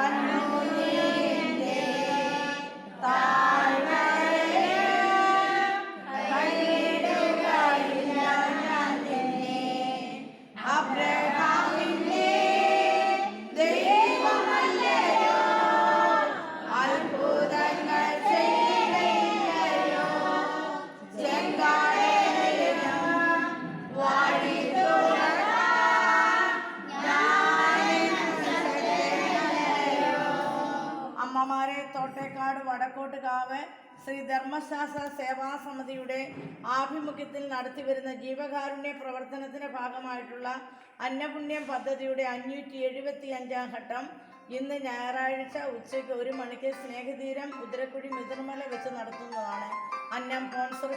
Paano mo വടക്കോട്ടുകാവ് Shri ധർമ്മശാസ്ത്ര സേവാ സമിതിയുടെ ആഭിമുഖ്യത്തിൽ നടത്തിവരുന്ന ജീവകാരുണ്യ പ്രവർത്തനത്തിന്റെ ഭാഗമായിട്ടുള്ള അന്നപുണ്യം പദ്ധതിയുടെ അഞ്ഞൂറ്റി എഴുപത്തി അഞ്ചാം ഘട്ടം ഇന്ന് ഞായറാഴ്ച ഉച്ചയ്ക്ക് ഒരു മണിക്ക് സ്നേഹതീരം ഉദരക്കുഴി മിതിർമല വെച്ച് നടത്തുന്നതാണ്. അന്നം സ്പോൺസർ